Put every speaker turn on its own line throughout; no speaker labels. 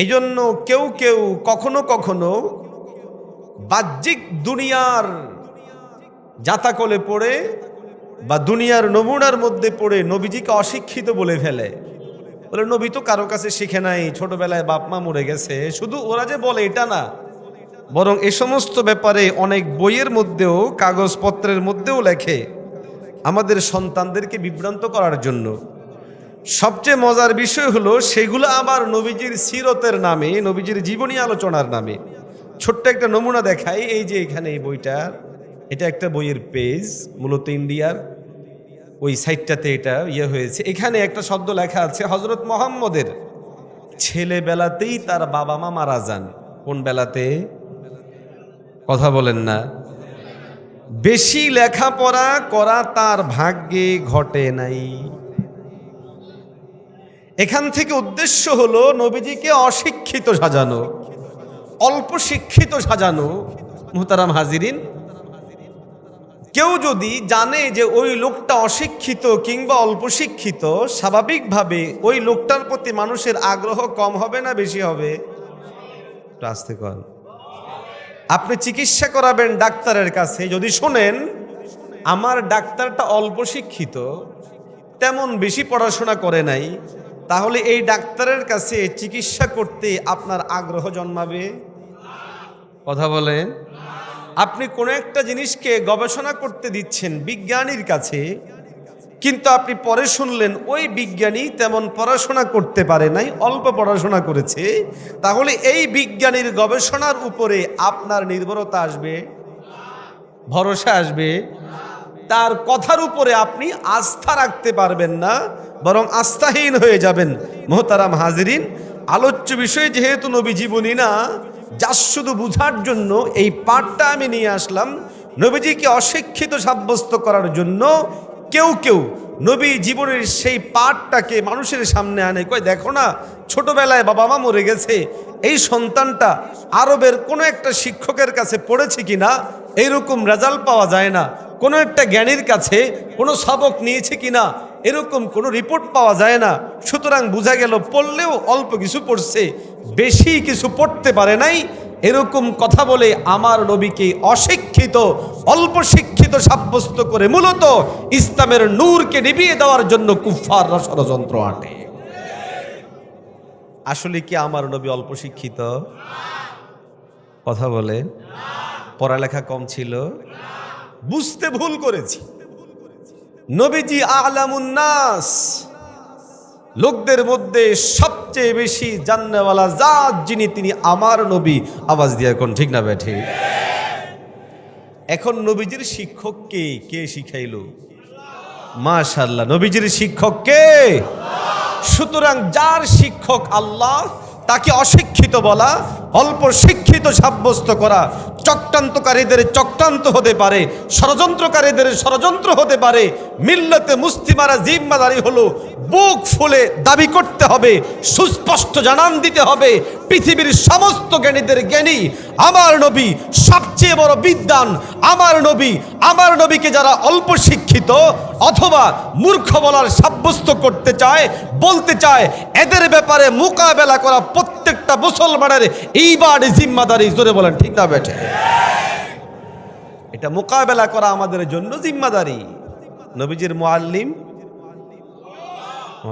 এই জন্য কেউ কেউ কখনো কখনো বাহ্যিক দুনিয়ার জাতাকলে পড়ে বা দুনিয়ার নমুনার মধ্যে পড়ে নবীজিকে অশিক্ষিত বলে ফেলে। বলে, নবী তো কারও কাছে শিখে নাই, ছোটবেলায় বাপ মা মরে গেছে। শুধু ওরা যে বলে, এটা না। বরং এ সমস্ত ব্যাপারে অনেক বইয়ের মধ্যেও, কাগজপত্রের মধ্যেও লেখে আমাদের সন্তানদেরকে বিভ্রান্ত করার জন্য। সবচেয়ে মজার বিষয় হলো, সেগুলো আবার নবীজির সিরতের নামে, নবীজির জীবনী আলোচনার নামে। ছোট্ট একটা নমুনা দেখাই, এই যে এখানে এই বইটা। এটা একটা বইয়ের পেজ, মূলত ইন্ডিয়ার। ওই সাইটটাতে এটা ইয়ে হয়েছে। এখানে একটা শব্দ লেখা আছে হজরত মোহাম্মদের ছেলেবেলাতেই তার বাবা মা মারা যান। কোন বেলাতে? কথা বলেন না। বেশি লেখাপড়া করা তার ভাগ্যে ঘটে নাই। এখান থেকে উদ্দেশ্য হলো নবীজিকে অশিক্ষিত সাজানো, অল্প শিক্ষিত সাজানো। মুহতারাম হাজিরিন, কেউ যদি জানে যে ওই লোকটা অশিক্ষিত কিংবা অল্প শিক্ষিত, স্বাভাবিকভাবে ওই লোকটার প্রতি মানুষের আগ্রহ কম হবে না বেশি হবে? আপনি চিকিৎসা করাবেন ডাক্তারের কাছে, যদি শোনেন, আমার ডাক্তারটা অল্প শিক্ষিত, তেমন বেশি পড়াশোনা করে নাই তাহলে এই ডাক্তারের কাছে চিকিৎসা করতে আপনার আগ্রহ জন্মাবে? কথা বলেন। আপনি কোনো একটা জিনিসকে গবেষণা করতে দিচ্ছেন বিজ্ঞানীর কাছে কিন্তু আপনি পরে শুনলেন ওই বিজ্ঞানী তেমন পড়াশোনা করতে পারে নাই অল্প পড়াশোনা করেছে তাহলে এই বিজ্ঞানীর গবেষণার উপরে আপনার নির্ভরতা আসবে? ভরসা আসবে। তার কথার উপরে আপনি আস্থা রাখতে পারবেন না বরং আস্থাহীন হয়ে যাবেন মোহতারাম হাজিরিন। আলোচ্য বিষয় যেহেতু নবী জীবনী না, যা শুধু বুঝার জন্য এই পাঠটা আমি নিয়ে আসলাম নবীজিকে অশিক্ষিত সাব্যস্ত করার জন্য। কেউ কেউ নবী জীবনের সেই পাঠটাকে মানুষের সামনে আনে, কয়, দেখো না, ছোটবেলায় বাবা মা মরে গেছে, এই সন্তানটা আরবের কোনো একটা শিক্ষকের কাছে পড়েছে কিনা? এইরকম রেজাল্ট পাওয়া যায় না। কোনো একটা জ্ঞানীর কাছে কোনো সবক নিয়েছে কিনা? এরকম কোনো রিপোর্ট পাওয়া যায় না। সুতরাং বোঝা গেল, পড়লেও অল্প কিছু পড়ছে, বেশি কিছু পড়তে পারে নাই। এরকম কথা বলে আমার নবীকে অশিক্ষিত, অল্প শিক্ষিত সাব্যস্ত করে মূলত ইসলামের নূরকে নিভিয়ে দেওয়ার জন্য কুফাররা ষড়যন্ত্র আটে। আসলে কি আমার নবী অল্প শিক্ষিত? কথা বলে, পড়ালেখা কম ছিল? বুঝতে ভুল করেছি। নবীজি আলামুন্নাস লোকদের মধ্যে সবচেয়ে বেশি জান্নাওয়ালা জাত যিনি, তিনি আমার নবী। আওয়াজ দিয়ে এখন ঠিক না ব্যাঠে? এখন নবীজির শিক্ষক কে? কে শিখাইল? মাশাল্লাহ নবীজির শিক্ষক কে? সুতরাং যার শিক্ষক আল্লাহ, তাকে অশিক্ষিত বলা অল্প শিক্ষিত সাব্যস্ত করা চক্রান্তকারীদের চক্রান্ত হতে পারে, ষড়যন্ত্রকারীদের ষড়যন্ত্র হতে পারে। মিল্লতে মুস্তিমারা জিম্মাদারি হলো, বুক ফুলে দাবি করতে হবে, সুস্পষ্ট জানান দিতে হবে, পৃথিবীর সমস্ত জ্ঞানীদের জ্ঞানী, আমার নবী সবচেয়ে বড় বিদ্যান আমার নবী, আমার নবীকে যারা অল্প শিক্ষিত অথবা মূর্খ বলার সাব্যস্ত করতে চায়, বলতে চায়, এদের ব্যাপারে মোকাবেলা করা প্রত্যেকটা মুসলমানের এইবার জিম্মাদারি জোরে বলেন ঠিক না বেঠে এটা মোকাবেলা করা আমাদের জন্য জিম্মাদারি নবীজির মুআল্লিম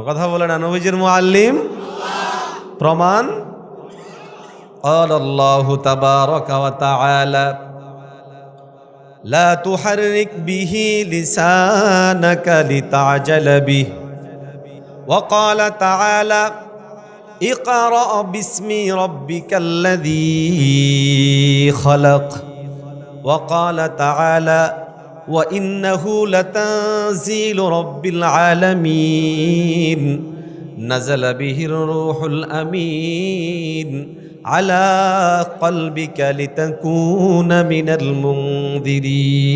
কথা বলে না নবীজির মুআল্লিম প্রমাণ قال الله تبارك وتعالى لا تحرك به لسانك لتعجل به وقال تعالى اقرأ باسم ربك الذي خلق وقال تعالى وإنه لتنزيل رب العالمين نزل به الروح الأمين على قلبك لتكون من المنذرين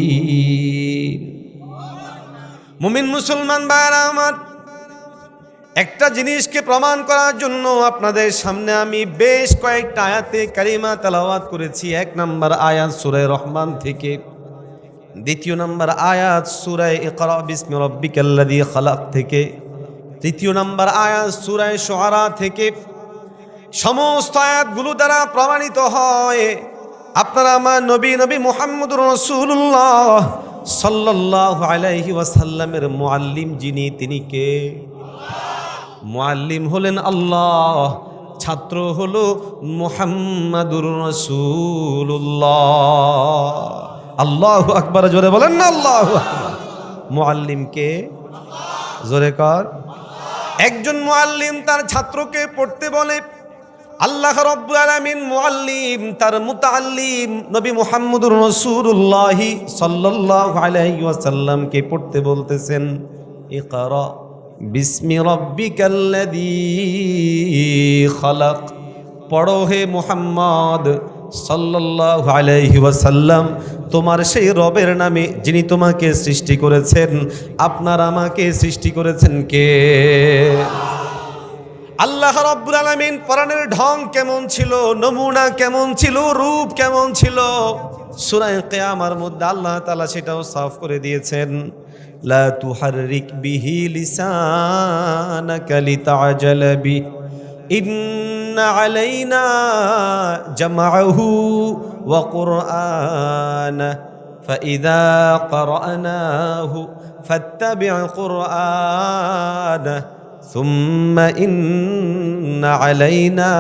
মুমিন মুসলমান ভাইরা আমার একটা জিনিসকে প্রমাণ করার জন্য আপনাদের সামনে আমি বেশ কয়েকটা আয়াতে কারিমা তেলাওয়াত করেছি। এক নম্বর আয়াত সুরায় রহমান থেকে। দ্বিতীয় নম্বর আয়াত সুরায় ইকরা, বিসমি রব্বিকাল্লাযী খালাক থেকে। তৃতীয় নম্বর আয়াত সুরায় সোহারা থেকে। সমস্ত আয়াতগুলো দ্বারা প্রমাণিত হয়, আপনারা আমার নবী নবী মোহাম্মদ রসুল্লাহ সাল্লাহ আলাইহি ওয়াসাল্লামের মোয়াল্লিম যিনি, তিনি কে? মুআল্লিম হলেন আল্লাহ, ছাত্র হলো মুহাম্মাদুর রসুল্লাহ আল্লাহ আকবার, জোরে বলেন না আল্লাহ মুআল্লিম কে? জোরে কর। একজন মোয়াল্লিম তার ছাত্রকে পড়তে বলে, আল্লাহ রব্বুল আলামিন মুআল্লিম, তার মুতাআল্লিম নবী মুহাম্মদুর রাসূলুল্লাহ সাল্লাল্লাহু আলাইহি পড়তে বলতেছেন, ইকরা। বিসমি রাব্বিকাল্লাযী খালাক। পড়ো হে মুহাম্মদ সাল্লাল্লাহু আলাইহি ওয়াসাল্লাম, তোমার সেই রবের নামে যিনি তোমাকে সৃষ্টি করেছেন, আপনার আমাকে সৃষ্টি করেছেন কে? আল্লাহ রব্বুল আলামিন পরাণের ঢং কেমন ছিল, নমুনা কেমন ছিল, রূপ কেমন ছিল? সূরা কিয়ামার মধ্যে আল্লাহ তাআলা সেটাও সাফ করে দিয়েছেন। লা তুহাররিক বিহি লিসানাকা লিতাআজালা বি ইন্ন আলাইনা জামাআহু ওয়া কুরআনা فإذا قرأناه فاتبع قرآنه ثم إن علينا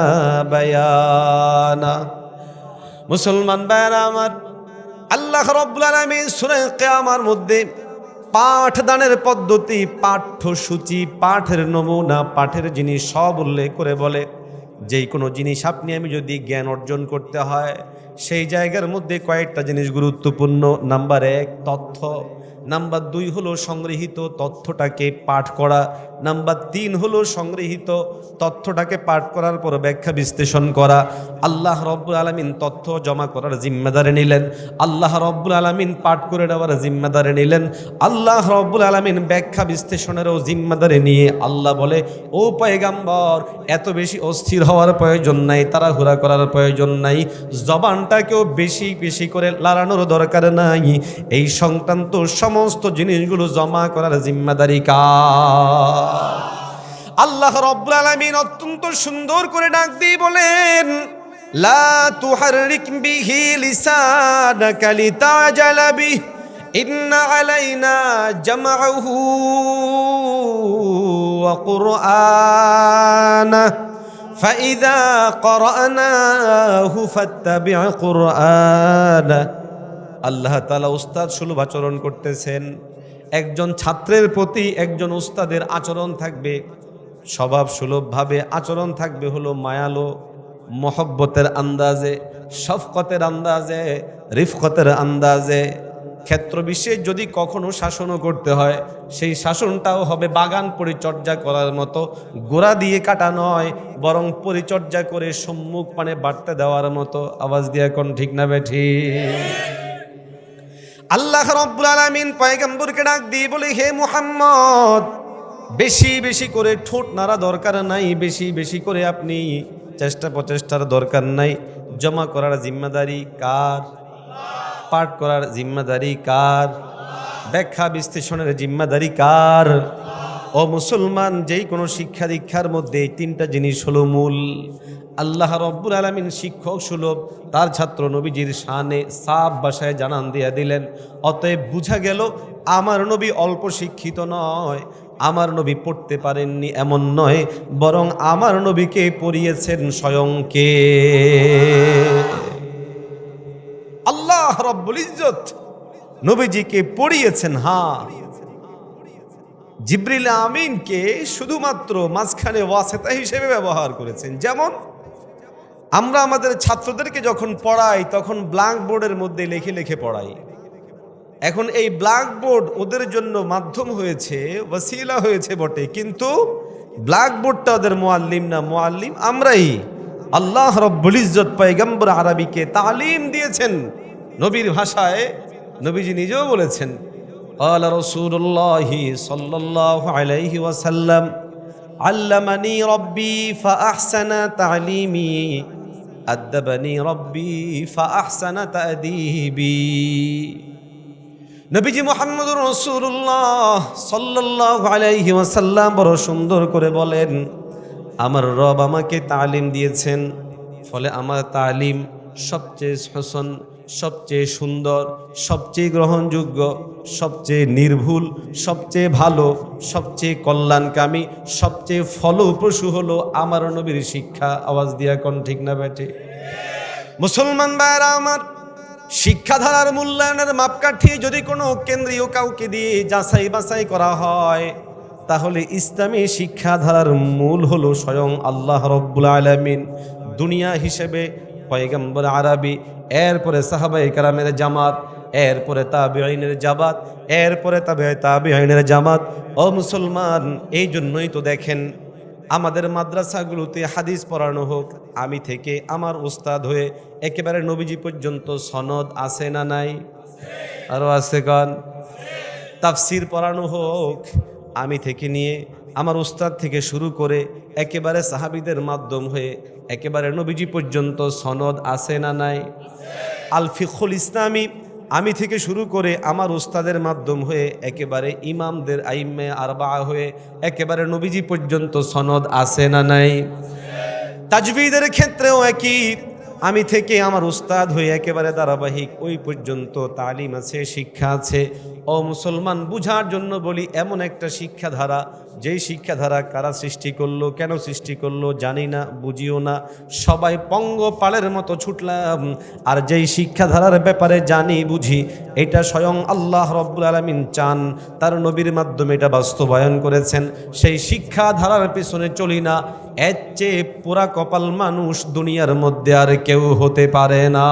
بيانا মুসলমান ভাইরা আমার আল্লাহ রব্বুল আলামিন সূরা কিয়ামার মধ্যে পাঠদানের পদ্ধতি, পাঠ্যসূচি, পাঠের নমুনা, পাঠের জিনিস সব উল্লেখ করে বলে, যেই কোনো জিনিস আপনি আমি যদি জ্ঞান অর্জন করতে হয়, সেই জায়গার মধ্যে কয়েকটা জিনিস গুরুত্বপূর্ণ। নাম্বার এক, তথ্য। নাম্বার দুই হলো সংগৃহীত তথ্যটাকে পাঠ করা। নাম্বার তিন হলো সংগৃহীত তথ্যটাকে পাঠ করার পর ব্যাখ্যা বিশ্লেষণ করা। আল্লাহ রব্বুল আলমিন তথ্য জমা করার জিম্মেদারে নিলেন। আল্লাহ রব্বুল আলমিন পাঠ করে দেওয়ার জিম্মেদারে নিলেন। আল্লাহ রব্বুল আলমিন ব্যাখ্যা বিশ্লেষণেরও জিম্মেদারে নিয়ে আল্লাহ বলে, ও পয়গাম্বর, এত বেশি অস্থির হওয়ার প্রয়োজন নাই তারা হুরা করার প্রয়োজন নাই। জবানটাকেও বেশি বেশি করে লাড়ানোর দরকার নাই। এই সংক্রান্ত সমস্ত জিনিসগুলো জমা করার জিম্মাদারি কা আল্লাহ রব্বুল আলামিন অত্যন্ত সুন্দর করে ডাক দিয়ে বলেন লা তুহাররিক বিহি লিসানাকা লিতাজালা বিহি ইন্না আলাইনা জামআহু ওয়া কুরআনা فإذا قرأناه فاتبع قرآنه আল্লাহ তালা উস্তাদ সুলভ আচরণ করতেছেন। একজন ছাত্রের প্রতি একজন উস্তাদের আচরণ থাকবে, স্বভাব সুলভভাবে আচরণ থাকবে হলো মায়ালো, মহব্বতের আন্দাজে, শফকতের আন্দাজে, রিফকতের আন্দাজে। ক্ষেত্র বিশেষ যদি কখনো শাসনও করতে হয়, সেই শাসনটাও হবে বাগান পরিচর্যা করার মতো, গোড়া দিয়ে কাটা নয়, বরং পরিচর্যা করে সম্মুখ পানে বাড়তে দেওয়ার মতো। আওয়াজ দিয়ে এখন ঠিক না বেঠি আল্লাহ রব্বুল আলামিন পয়গম্বরকে ডাক দিয়ে বলে, হে মুহাম্মদ, বেশি বেশি করে ঠোঁট নাড়া দরকার নাই, বেশি বেশি করে আপনি চেষ্টা প্রচেষ্টার দরকার নাই। জমা করার জিম্মাদারি কার? পাঠ করার জিম্মাদারি কার? ব্যাখ্যা বিশ্লেষণের জিম্মাদারি কার? ও মুসলমান, যেই কোনো শিক্ষা দীক্ষার মধ্যে এই তিনটা জিনিস হলো মূল। আল্লাহ রব্বুল আলমিন শিক্ষক সুলভ, তার ছাত্র নবীজির শানে সাব বাসায় জানান দিয়া দিলেন, অতএব বুঝা গেল, আমার নবী অল্প শিক্ষিত নয়, আমার নবী পড়তে পারেননি এমন নয়, বরং আমার নবীকে পড়িয়েছেন স্বয়ংকে আল্লাহ রব্বুল ইজ্জত নবীজিকে পড়িয়েছেন হ্যাঁ। জিব্রিল আমিনকে শুধুমাত্র মাঝখানে ওয়াসেতা হিসেবে ব্যবহার করেছেন। যেমন, আমরা আমাদের ছাত্রদেরকে যখন পড়াই, তখন ব্ল্যাকবোর্ডের মধ্যে লিখে লেখে পড়াই। এখন এই ব্ল্যাকবোর্ড ওদের জন্য মাধ্যম হয়েছে, ওয়াসিলা হয়েছে বটে। কিন্তু ব্ল্যাকবোর্ডটা ওদের মোয়াল্লিম না মোয়াল্লিম আমরাই। আল্লাহ রব্বুল ইজ্জত পয়গম্বর আরবিকে তালিম দিয়েছেন। নবীর ভাষায় নবীজি নিজেও বলেছেন قال رسول الله صلى الله عليه وسلم علمني ربي فأحسن تعليمي أدبني ربي فأحسن تأديبي নবীজি মোহাম্মদুর রসুল্লাহ সাল্লাহ আলাইহি ওয়াসাল্লাম বড় সুন্দর করে বলেন আমার রব আমাকে তালিম দিয়েছেন ফলে আমার তালিম সবচেয়ে হোসন সবচেয়ে সুন্দর, সবচেয়ে গ্রহণযোগ্য, সবচেয়ে নির্ভুল, সবচেয়ে ভালো, সবচেয়ে কল্যাণকামী, সবচেয়ে ফলপ্রসূ হলো আমার নবীর শিক্ষা। আওয়াজ দিয়া কোন ঠিক না বেটে মুসলমান ভাইরা আমার, শিক্ষাধারার মূল্যায়নের মাপকাঠি যদি কোনো কেন্দ্রীয় কাউকে দিয়ে যাচাই বাছাই করা হয়, তাহলে ইসলামী শিক্ষাধারার মূল হলো স্বয়ং আল্লাহ রব্বুল আলমিন। দুনিয়া হিসেবে পয়গম্বর আরবি, এরপরে সাহাবাই কারামের জামাত, এরপরে তাবে আইনের জামাত, এরপরে তাবে তাবে আইনের জামাত। ও মুসলমান এই জন্যই তো দেখেন আমাদের মাদ্রাসাগুলোতে হাদিস পড়ানো হোক, আমি থেকে আমার উস্তাদ হয়ে একেবারে নবীজি পর্যন্ত সনদ আছে না নাই? আরও আছে কন? তাফসির পড়ানো হোক, আমি থেকে নিয়ে আমার উস্তাদ থেকে শুরু করে একেবারে সাহাবিদের মাধ্যম হয়ে একেবারে নবীজি পর্যন্ত সনদ আছে না নাই? আল ফিখুল ইসলামী, আমি থেকে শুরু করে আমার উস্তাদের মাধ্যম হয়ে একেবারে ইমামদের আইমে আরবা হয়ে একেবারে নবীজি পর্যন্ত সনদ আছে না নাই? তাজবিদের ক্ষেত্রেও একই। আমি থেকে আমার উস্তাদ হয়ে একেবারে ধারাবাহিক ওই পর্যন্ত তালিম আছে, শিক্ষা আছে। ও মুসলমান, বুঝার জন্য বলি, এমন একটা শিক্ষাধারা, যেই শিক্ষাধারা কারা সৃষ্টি করল, কেন সৃষ্টি করল, জানি না, বুঝিও না। সবাই পঙ্গপালের মতো ছুটলাম, আর যেই শিক্ষাধারার ব্যাপারে জানি, বুঝি, এটা স্বয়ং আল্লাহ রব্বুল আলমিন চান। তার নবীর মাধ্যমে এটা বাস্তবায়ন করেছেন। সেই শিক্ষাধারার পিছনে চলি না, এর চেয়ে পুরা কপাল মানুষ দুনিয়ার মধ্যে আর কেউ হতে পারে না।